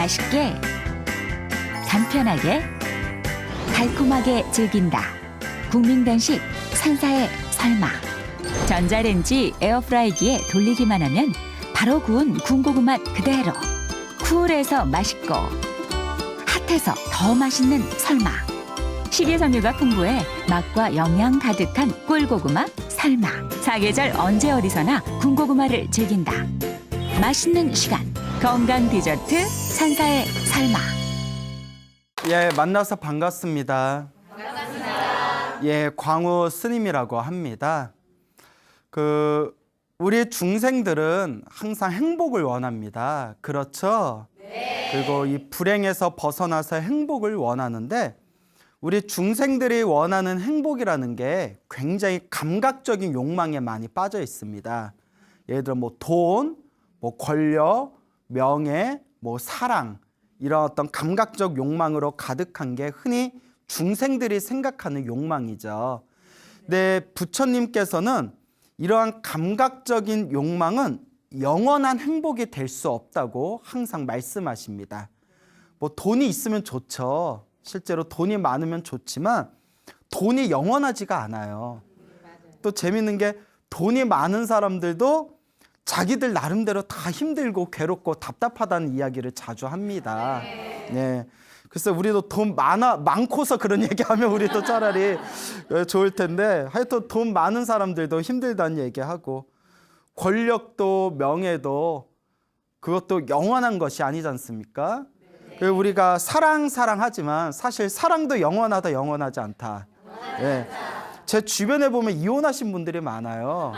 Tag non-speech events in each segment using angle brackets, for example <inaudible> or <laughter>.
맛있게 간편하게 달콤하게 즐긴다. 국민간식 산사의 설마. 전자레인지 에어프라이기에 돌리기만 하면 바로 구운 군고구 맛 그대로. 쿨해서 맛있고 핫해서 더 맛있는 설마. 식이섬유가 풍부해 맛과 영양 가득한 꿀고구마 설마. 사계절 언제 어디서나 군고구마를 즐긴다. 맛있는 시간 건강 디저트 산사의 설마. 예, 만나서 반갑습니다. 반갑습니다. 예, 광우 스님이라고 합니다. 그 우리 중생들은 항상 행복을 원합니다. 그렇죠? 그리고 이 불행에서 벗어나서 행복을 원하는데 우리 중생들이 원하는 행복이라는 게 굉장히 감각적인 욕망에 많이 빠져 있습니다. 예를 들어 뭐 돈, 뭐 권력, 명예, 뭐 사랑 이런 어떤 감각적 욕망으로 가득한 게 흔히 중생들이 생각하는 욕망이죠. 근데 부처님께서는 이러한 감각적인 욕망은 영원한 행복이 될 수 없다고 항상 말씀하십니다. 뭐 돈이 있으면 좋죠. 실제로 돈이 많으면 좋지만 돈이 영원하지가 않아요. 또 재밌는 게 돈이 많은 사람들도 자기들 나름대로 다 힘들고 괴롭고 답답하다는 이야기를 자주 합니다. 네. 그래서 우리도 돈 많아 많고서 그런 <laughs> 얘기하면 우리도 차라리 좋을 텐데 하여튼 돈 많은 사람들도 힘들다는 얘기하고 권력도 명예도 그것도 영원한 것이 아니지 않습니까? 그리고 우리가 사랑 사랑하지만 사실 사랑도 영원하다 영원하지 않다. 예. 제 주변에 보면 이혼하신 분들이 많아요.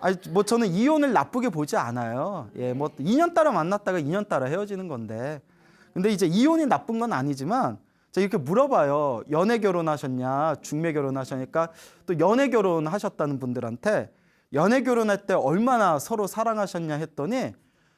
아니 뭐 저는 이혼을 나쁘게 보지 않아요. 예, 뭐 2년 따라 만났다가 2년 따라 헤어지는 건데. 근데 이제 이혼이 나쁜 건 아니지만 제가 이렇게 물어봐요. 연애 결혼하셨냐, 중매 결혼하셨니까 또 연애 결혼하셨다는 분들한테 연애 결혼할 때 얼마나 서로 사랑하셨냐 했더니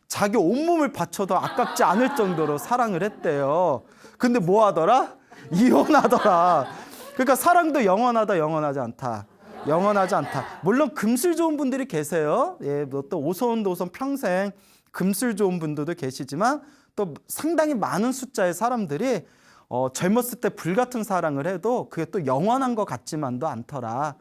자기 온몸을 바쳐도 아깝지 않을 정도로 사랑을 했대요. 근데 뭐 하더라? <laughs> 이혼하더라. 그러니까 사랑도 영원하다, 영원하지 않다. 영원하지 않다. 물론 금슬 좋은 분들이 계세요. 예, 뭐또 오손 도손 평생 금슬 좋은 분들도 계시지만 또 상당히 많은 숫자의 사람들이 어, 젊었을 때 불같은 사랑을 해도 그게 또 영원한 것 같지만도 않더라.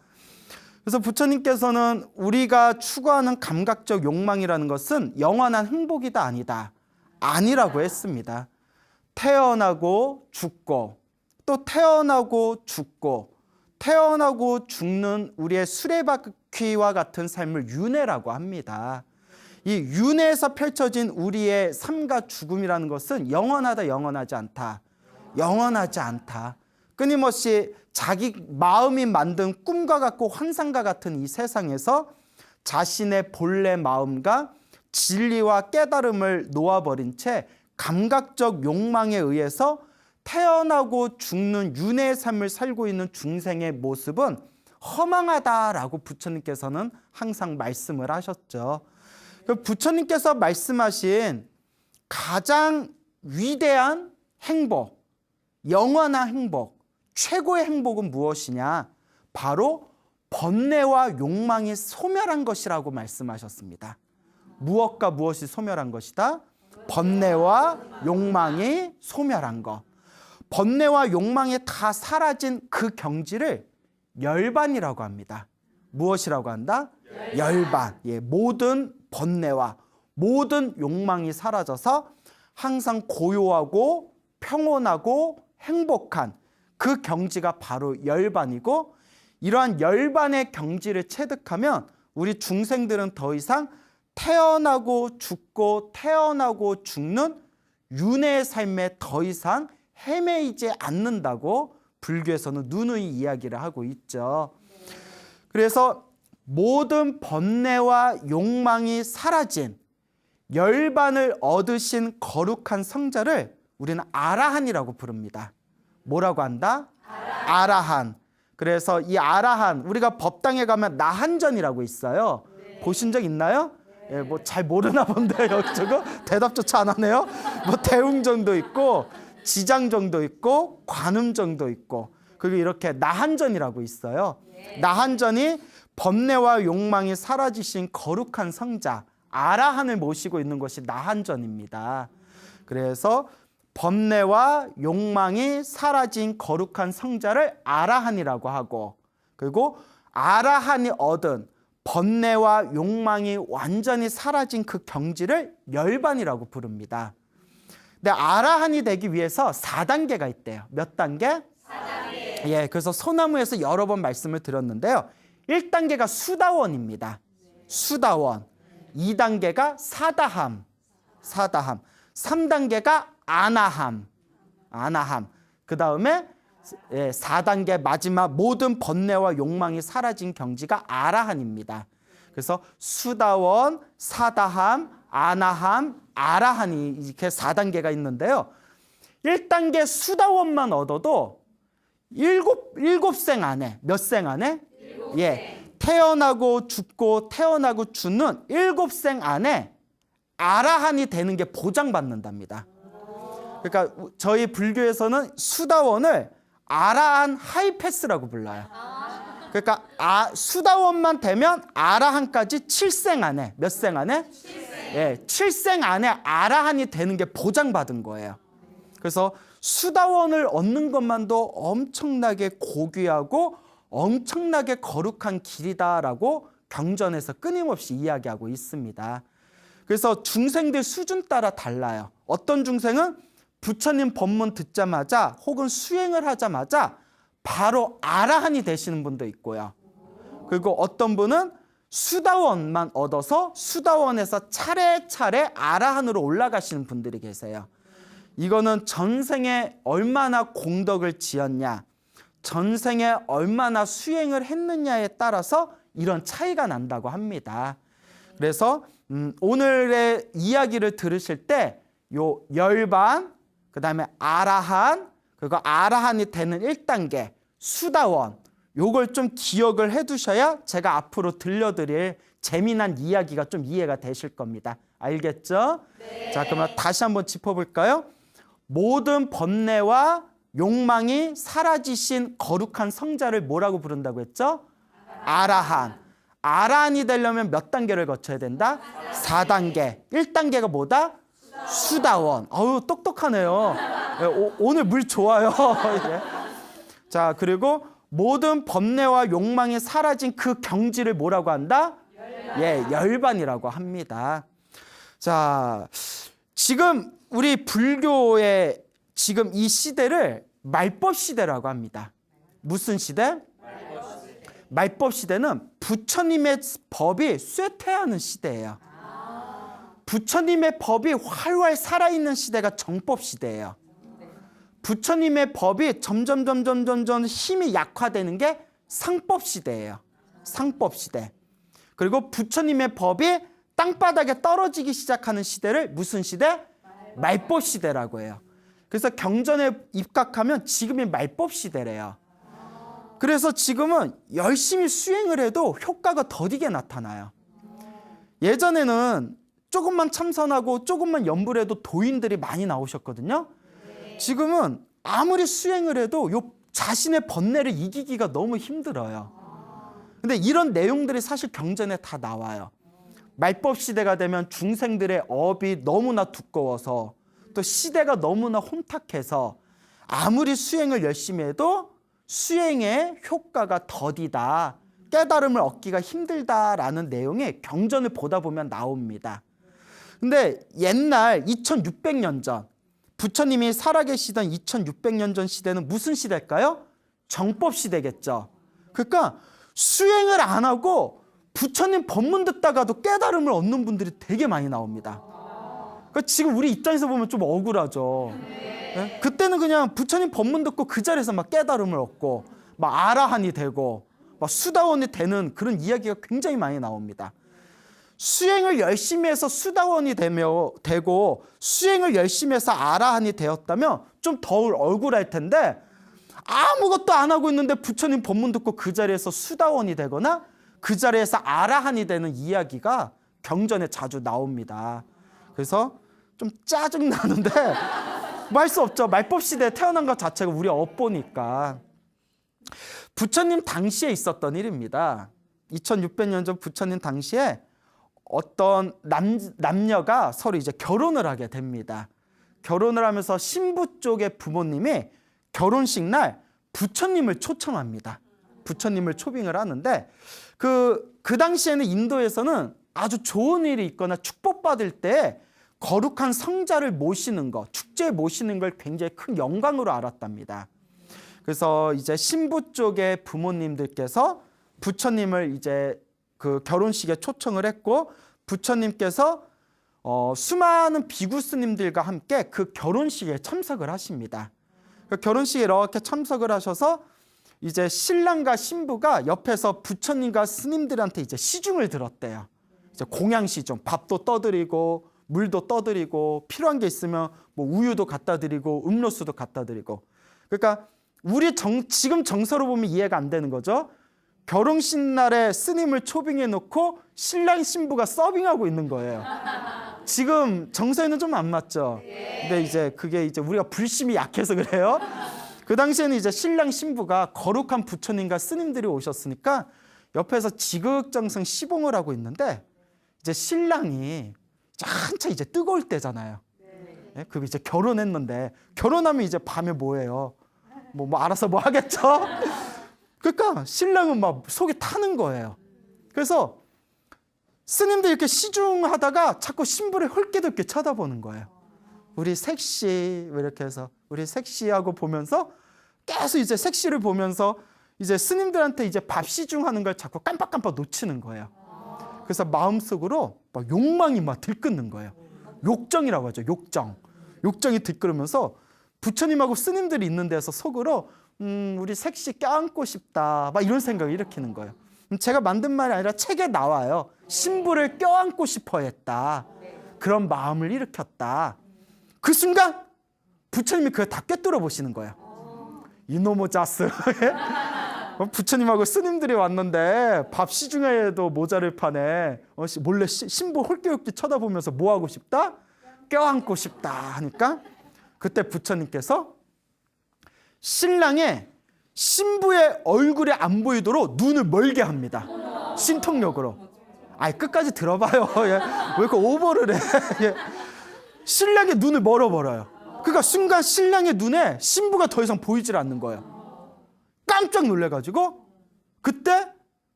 그래서 부처님께서는 우리가 추구하는 감각적 욕망이라는 것은 영원한 행복이다 아니다. 아니라고 했습니다. 태어나고 죽고 또 태어나고 죽고 태어나고 죽는 우리의 수레바퀴와 같은 삶을 윤회라고 합니다. 이 윤회에서 펼쳐진 우리의 삶과 죽음이라는 것은 영원하다 영원하지 않다. 영원하지 않다. 끊임없이 자기 마음이 만든 꿈과 같고 환상과 같은 이 세상에서 자신의 본래 마음과 진리와 깨달음을 놓아버린 채 감각적 욕망에 의해서 태어나고 죽는 윤회의 삶을 살고 있는 중생의 모습은 허망하다라고 부처님께서는 항상 말씀을 하셨죠. 그 부처님께서 말씀하신 가장 위대한 행복, 영원한 행복, 최고의 행복은 무엇이냐? 바로 번뇌와 욕망이 소멸한 것이라고 말씀하셨습니다. 무엇과 무엇이 소멸한 것이다? 번뇌와 욕망이 소멸한 것. 번뇌와 욕망이 다 사라진 그 경지를 열반이라고 합니다. 무엇이라고 한다? 열반. 예, 모든 번뇌와 모든 욕망이 사라져서 항상 고요하고 평온하고 행복한 그 경지가 바로 열반이고 이러한 열반의 경지를 체득하면 우리 중생들은 더 이상 태어나고 죽고 태어나고 죽는 윤회의 삶에 더 이상 헤매이지 않는다고 불교에서는 누누이 이야기를 하고 있죠. 그래서 모든 번뇌와 욕망이 사라진 열반을 얻으신 거룩한 성자를 우리는 아라한이라고 부릅니다. 뭐라고 한다? 아라한. 그래서 이 아라한 우리가 법당에 가면 나한전이라고 있어요. 보신 적 있나요? 예, 뭐 잘 모르나 본데요. 저거 대답조차 안 하네요. 뭐 대웅전도 있고 지장정도 있고 관음정도 있고 그리고 이렇게 나한전이라고 있어요. 나한전이 번뇌와 욕망이 사라지신 거룩한 성자 아라한을 모시고 있는 것이 나한전입니다. 그래서 번뇌와 욕망이 사라진 거룩한 성자를 아라한이라고 하고 그리고 아라한이 얻은 번뇌와 욕망이 완전히 사라진 그 경지를 열반이라고 부릅니다. 근데 아라한이 되기 위해서 4단계가 있대요. 몇 단계? 4단계. 예, 그래서 소나무에서 여러 번 말씀을 드렸는데요. 1단계가 수다원입니다. 수다원. 2단계가 사다함. 사다함. 3단계가 아나함. 아나함. 그 다음에 예, 4단계 마지막 모든 번뇌와 욕망이 사라진 경지가 아라한입니다. 그래서 수다원, 사다함, 아나함, 아라한이 이렇게 4단계가 있는데요. 1단계 수다원만 얻어도 일곱 일곱 생 안에 몇 생 안에 예 태어나고 죽고 태어나고 죽는 일곱 생 안에 아라한이 되는 게 보장받는답니다. 그러니까 저희 불교에서는 수다원을 아라한 하이패스라고 불러요. 그러니까 아, 수다원만 되면 아라한까지 7생 안에 몇 생 안에? 예, 7생 안에 아라한이 되는 게 보장받은 거예요. 그래서 수다원을 얻는 것만도 엄청나게 고귀하고 엄청나게 거룩한 길이다라고 경전에서 끊임없이 이야기하고 있습니다. 그래서 중생들 수준 따라 달라요. 어떤 중생은 부처님 법문 듣자마자 혹은 수행을 하자마자 바로 아라한이 되시는 분도 있고요. 그리고 어떤 분은 수다원만 얻어서 수다원에서 차례차례 아라한으로 올라가시는 분들이 계세요. 이거는 전생에 얼마나 공덕을 지었냐, 전생에 얼마나 수행을 했느냐에 따라서 이런 차이가 난다고 합니다. 그래서 음, 오늘의 이야기를 들으실 때 요 열반, 그 다음에 아라한, 그리고 아라한이 되는 1단계 수다원, 요걸 좀 기억을 해 두셔야 제가 앞으로 들려드릴 재미난 이야기가 좀 이해가 되실 겁니다. 알겠죠? 자, 그러면 다시 한번 짚어볼까요? 모든 번뇌와 욕망이 사라지신 거룩한 성자를 뭐라고 부른다고 했죠? 아라한. 아라한이 되려면 몇 단계를 거쳐야 된다? 4단계. 1단계가 뭐다? 수다원. 어우, 똑똑하네요. 예, 오, 오늘 물 좋아요. <laughs> 예. 자, 그리고 모든 번뇌와 욕망이 사라진 그 경지를 뭐라고 한다? 예, 열반이라고 합니다. 자, 지금 우리 불교의 지금 이 시대를 말법 시대라고 합니다. 무슨 시대? 말법 시대는 부처님의 법이 쇠퇴하는 시대예요. 부처님의 법이 활활 살아있는 시대가 정법 시대예요. 부처님의 법이 점점 점점 점점 힘이 약화되는 게 상법 시대예요. 상법 시대. 그리고 부처님의 법이 땅바닥에 떨어지기 시작하는 시대를 무슨 시대? 말법 시대라고 해요. 그래서 경전에 입각하면 지금이 말법 시대래요. 그래서 지금은 열심히 수행을 해도 효과가 더디게 나타나요. 예전에는 조금만 참선하고 조금만 염불 해도 도인들이 많이 나오셨거든요. 지금은 아무리 수행을 해도 요 자신의 번뇌를 이기기가 너무 힘들어요. 근데 이런 내용들이 사실 경전에 다 나와요. 말법 시대가 되면 중생들의 업이 너무나 두꺼워서 또 시대가 너무나 혼탁해서 아무리 수행을 열심히 해도 수행의 효과가 더디다. 깨달음을 얻기가 힘들다라는 내용이 경전을 보다 보면 나옵니다. 근데 옛날 2600년 전 부처님이 살아계시던 2600년 전 시대는 무슨 시대일까요? 정법 시대겠죠. 그러니까 수행을 안 하고 부처님 법문 듣다가도 깨달음을 얻는 분들이 되게 많이 나옵니다. 그러니까 지금 우리 입장에서 보면 좀 억울하죠. 예? 그때는 그냥 부처님 법문 듣고 그 자리에서 막 깨달음을 얻고 막 아라한이 되고 막 수다원이 되는 그런 이야기가 굉장히 많이 나옵니다. 수행을 열심히 해서 수다원이 되며 되고 수행을 열심히 해서 아라한이 되었다면 좀 덜 억울할 텐데 아무것도 안 하고 있는데 부처님 법문 듣고 그 자리에서 수다원이 되거나 그 자리에서 아라한이 되는 이야기가 경전에 자주 나옵니다. 그래서 좀 짜증 나는데 <laughs> 말 수 없죠. 말법 시대에 태어난 것 자체가 우리 업보니까. 부처님 당시에 있었던 일입니다. 2600년 전 부처님 당시에 어떤 남, 남녀가 서로 이제 결혼을 하게 됩니다. 결혼을 하면서 신부 쪽의 부모님이 결혼식 날 부처님을 초청합니다. 부처님을 초빙을 하는데 그, 그 당시에는 인도에서는 아주 좋은 일이 있거나 축복받을 때 거룩한 성자를 모시는 것, 축제에 모시는 걸 굉장히 큰 영광으로 알았답니다. 그래서 이제 신부 쪽의 부모님들께서 부처님을 이제 그 결혼식에 초청을 했고 부처님께서 어, 수많은 비구 스님들과 함께 그 결혼식에 참석을 하십니다. 그 결혼식에 이렇게 참석을 하셔서 이제 신랑과 신부가 옆에서 부처님과 스님들한테 이제 시중을 들었대요. 이제 공양 시중, 밥도 떠드리고 물도 떠드리고 필요한 게 있으면 뭐 우유도 갖다 드리고 음료수도 갖다 드리고. 그러니까 우리 정, 지금 정서로 보면 이해가 안 되는 거죠. 결혼식 날에 스님을 초빙해 놓고 신랑 신부가 서빙하고 있는 거예요. 지금 정서에는 좀 안 맞죠. 근데 이제 그게 이제 우리가 불심이 약해서 그래요. 그 당시에는 이제 신랑 신부가 거룩한 부처님과 스님들이 오셨으니까 옆에서 지극정성 시봉을 하고 있는데 이제 신랑이 이제 한참 이제 뜨거울 때잖아요. 예? 그 이제 결혼했는데 결혼하면 이제 밤에 뭐해요? 뭐, 뭐 알아서 뭐 하겠죠? 그러니까 신랑은 막 속이 타는 거예요. 그래서 스님들 이렇게 시중하다가 자꾸 신부를 헐게덥게 쳐다보는 거예요. 우리 섹시 뭐 이렇게 해서 우리 섹시하고 보면서 계속 이제 섹시를 보면서 이제 스님들한테 이제 밥 시중하는 걸 자꾸 깜빡깜빡 놓치는 거예요. 그래서 마음속으로 막 욕망이 막 들끓는 거예요. 욕정이라고 하죠. 욕정. 욕정이 들끓으면서 부처님하고 스님들이 있는 데서 속으로 음, 우리 섹시 껴안고 싶다. 막 이런 생각을 일으키는 거예요. 음, 제가 만든 말이 아니라 책에 나와요. 신부를 껴안고 싶어 했다. 그런 마음을 일으켰다. 그 순간 부처님이 그걸 다 꿰뚫어 보시는 거예요. 이노모 자스. <laughs> 어, 부처님하고 스님들이 왔는데 밥 시중에도 모자를 파네. 어, 시- 몰래 시- 신부 홀끼홀끼 쳐다보면서 뭐 하고 싶다? 껴안고 싶다 하니까 그때 부처님께서 신랑의 신부의 얼굴이 안 보이도록 눈을 멀게 합니다. 신통력으로. 아이 끝까지 들어봐요. <laughs> 예. 왜 이렇게 오버를 해? <laughs> 예. 신랑의 눈을 멀어버려요. 그러니까 순간 신랑의 눈에 신부가 더 이상 보이질 않는 거예요. 깜짝 놀래가지고 그때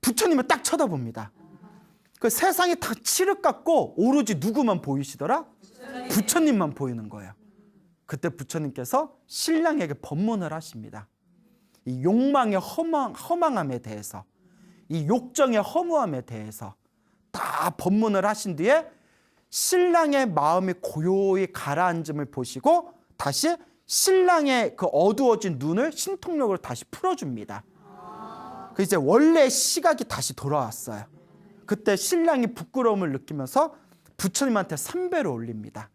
부처님을 딱 쳐다봅니다. 그 세상이 다 칠흑 같고 오로지 누구만 보이시더라? 부처님만 보이는 거예요. 그때 부처님께서 신랑에게 법문을 하십니다. 이 욕망의 허망, 허망함에 대해서, 이 욕정의 허무함에 대해서 다 법문을 하신 뒤에 신랑의 마음이 고요히 가라앉음을 보시고 다시 신랑의 그 어두워진 눈을 신통력으로 다시 풀어줍니다. 그 이제 원래 시각이 다시 돌아왔어요. 그때 신랑이 부끄러움을 느끼면서 부처님한테 삼배를 올립니다.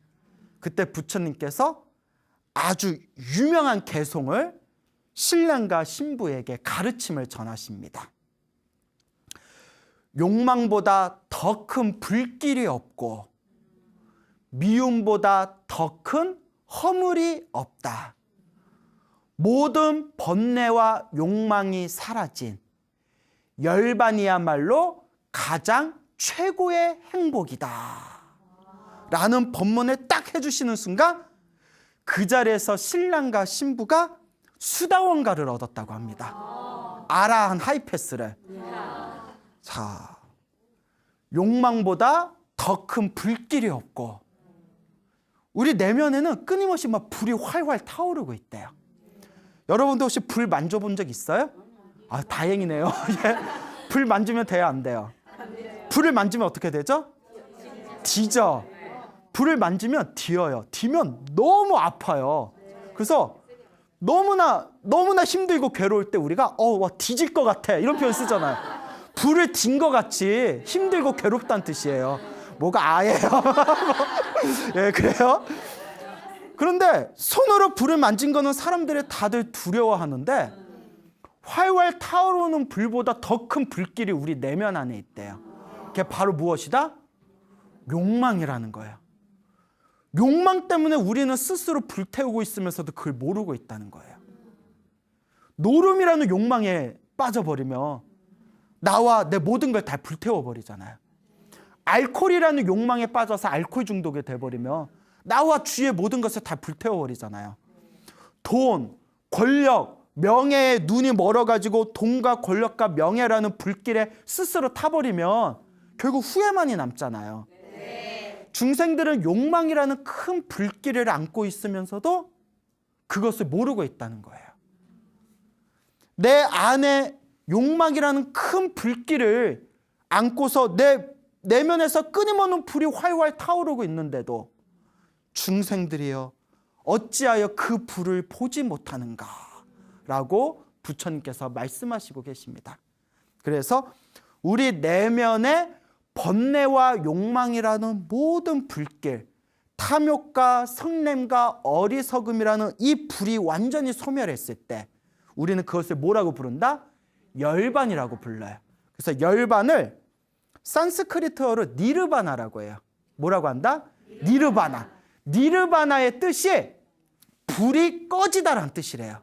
그때 부처님께서 아주 유명한 개송을 신랑과 신부에게 가르침을 전하십니다. 욕망보다 더 큰 불길이 없고 미움보다 더 큰 허물이 없다. 모든 번뇌와 욕망이 사라진 열반이야말로 가장 최고의 행복이다. 라는 법문을 딱 해주시는 순간 그 자리에서 신랑과 신부가 수다원가를 얻었다고 합니다. 아라한 하이패스를. 자, 욕망보다 더 큰 불길이 없고 우리 내면에는 끊임없이 막 불이 활활 타오르고 있대요. 여러분도 혹시 불 만져본 적 있어요? 아, 다행이네요. <laughs> 예. 불 만지면 돼요, 안 돼요? 불을 만지면 어떻게 되죠? 뒤져. 불을 만지면 뒤어요. 뒤면 너무 아파요. 그래서 너무나 너무나 힘들고 괴로울 때 우리가 어, 와 뒤질 것 같아 이런 표현 쓰잖아요. 불을 딘 것 같이 힘들고 괴롭다는 뜻이에요. 뭐가 아예요? <laughs> 예, 그래요? 그런데 손으로 불을 만진 거는 사람들이 다들 두려워하는데 활활 타오르는 불보다 더 큰 불길이 우리 내면 안에 있대요. 그게 바로 무엇이다? 욕망이라는 거예요. 욕망 때문에 우리는 스스로 불태우고 있으면서도 그걸 모르고 있다는 거예요. 노름이라는 욕망에 빠져버리면 나와 내 모든 걸 다 불태워 버리잖아요. 알코올이라는 욕망에 빠져서 알코올 중독이 돼버리면 나와 주의 모든 것을 다 불태워버리잖아요. 돈, 권력, 명예에 눈이 멀어가지고 돈과 권력과 명예라는 불길에 스스로 타버리면 결국 후회만이 남잖아요. 중생들은 욕망이라는 큰 불길을 안고 있으면서도 그것을 모르고 있다는 거예요. 내 안에 욕망이라는 큰 불길을 안고서 내 내면에서 끊임없는 불이 활활 타오르고 있는데도 중생들이여 어찌하여 그 불을 보지 못하는가 라고 부처님께서 말씀하시고 계십니다. 그래서 우리 내면의 번뇌와 욕망이라는 모든 불길, 탐욕과 성냄과 어리석음이라는 이 불이 완전히 소멸했을 때 우리는 그것을 뭐라고 부른다? 열반이라고 불러요. 그래서 열반을 산스크리트어로 니르바나라고 해요. 뭐라고 한다? 니르바나. 니르바나의 뜻이 불이 꺼지다라는 뜻이래요.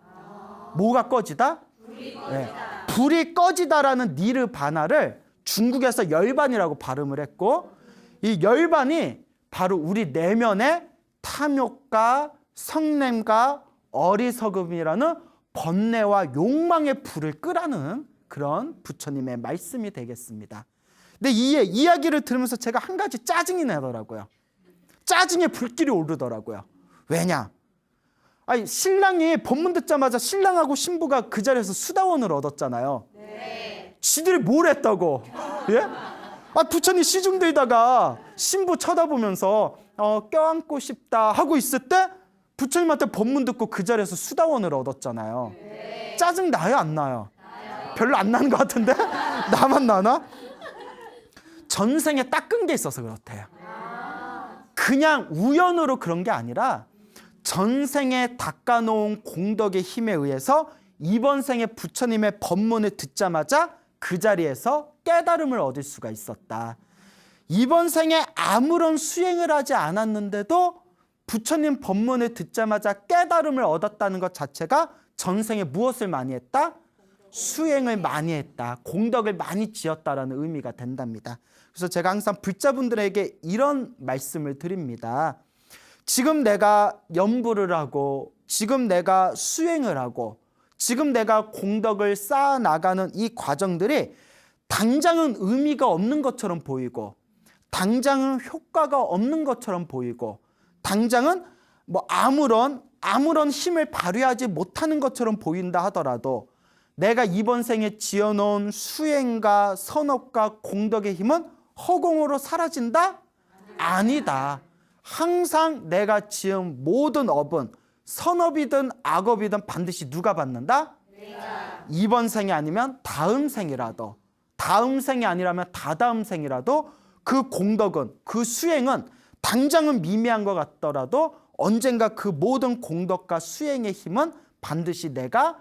뭐가 꺼지다? 네. 불이 꺼지다라는 니르바나를 중국에서 열반이라고 발음을 했고 이 열반이 바로 우리 내면의 탐욕과 성냄과 어리석음이라는 번뇌와 욕망의 불을 끄라는 그런 부처님의 말씀이 되겠습니다. 근데 이 이야기를 들으면서 제가 한 가지 짜증이 나더라고요. 짜증의 불길이 오르더라고요. 왜냐? 아니 신랑이 법문 듣자마자 신랑하고 신부가 그 자리에서 수다원을 얻었잖아요. 지들이 뭘 했다고? 예? 아 부처님 시중 들다가 신부 쳐다보면서 어, 껴안고 싶다 하고 있을 때 부처님한테 법문 듣고 그 자리에서 수다원을 얻었잖아요. 짜증 나요 안 나요? 별로 안 나는 것 같은데 <laughs> 나만 나나? 전생에 닦은 게 있어서 그렇대요. 그냥 우연으로 그런 게 아니라 전생에 닦아놓은 공덕의 힘에 의해서 이번 생에 부처님의 법문을 듣자마자 그 자리에서 깨달음을 얻을 수가 있었다. 이번 생에 아무런 수행을 하지 않았는데도 부처님 법문을 듣자마자 깨달음을 얻었다는 것 자체가 전생에 무엇을 많이 했다? 수행을 많이 했다. 공덕을 많이 지었다라는 의미가 된답니다. 그래서 제가 항상 불자분들에게 이런 말씀을 드립니다. 지금 내가 연부를 하고 지금 내가 수행을 하고 지금 내가 공덕을 쌓아 나가는 이 과정들이 당장은 의미가 없는 것처럼 보이고 당장은 효과가 없는 것처럼 보이고 당장은 뭐 아무런 아무런 힘을 발휘하지 못하는 것처럼 보인다 하더라도 내가 이번 생에 지어놓은 수행과 선업과 공덕의 힘은 허공으로 사라진다? 아니다. 항상 내가 지은 모든 업은 선업이든 악업이든 반드시 누가 받는다? 이번 생이 아니면 다음 생이라도 다음 생이 아니라면 다다음 생이라도 그 공덕은 그 수행은 당장은 미미한 것 같더라도 언젠가 그 모든 공덕과 수행의 힘은 반드시 내가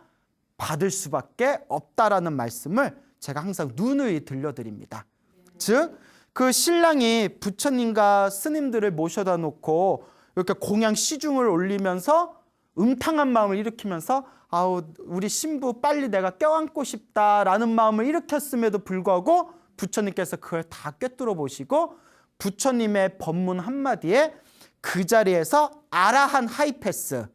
받을 수밖에 없다라는 말씀을 제가 항상 누누이 들려드립니다. 즉, 그 신랑이 부처님과 스님들을 모셔다 놓고 이렇게 공양 시중을 올리면서 음탕한 마음을 일으키면서 아우 우리 신부 빨리 내가 껴안고 싶다라는 마음을 일으켰음에도 불구하고 부처님께서 그걸 다 꿰뚫어 보시고 부처님의 법문 한마디에 그 자리에서 아라한 하이패스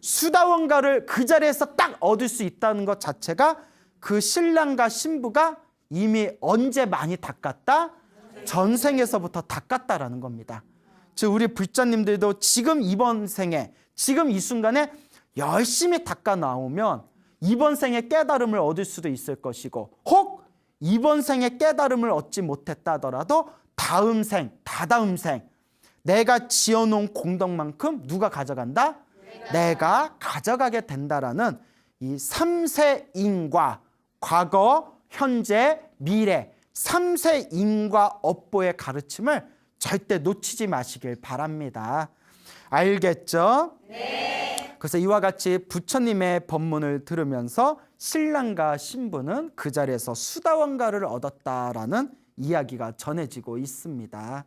수다원가를 그 자리에서 딱 얻을 수 있다는 것 자체가 그 신랑과 신부가 이미 언제 많이 닦았다? 전생에서부터 닦았다라는 겁니다. 즉 우리 불자님들도 지금 이번 생에 지금 이 순간에 열심히 닦아 나오면 이번 생에 깨달음을 얻을 수도 있을 것이고 혹 이번 생에 깨달음을 얻지 못했다더라도 다음 생, 다다음 생 내가 지어놓은 공덕만큼 누가 가져간다? 내가, 가져가게 된다라는 이 삼세 인과 과거, 현재, 미래 삼세 인과 업보의 가르침을 절대 놓치지 마시길 바랍니다. 알겠죠? 네. 그래서 이와 같이 부처님의 법문을 들으면서 신랑과 신부는 그 자리에서 수다원가를 얻었다라는 이야기가 전해지고 있습니다.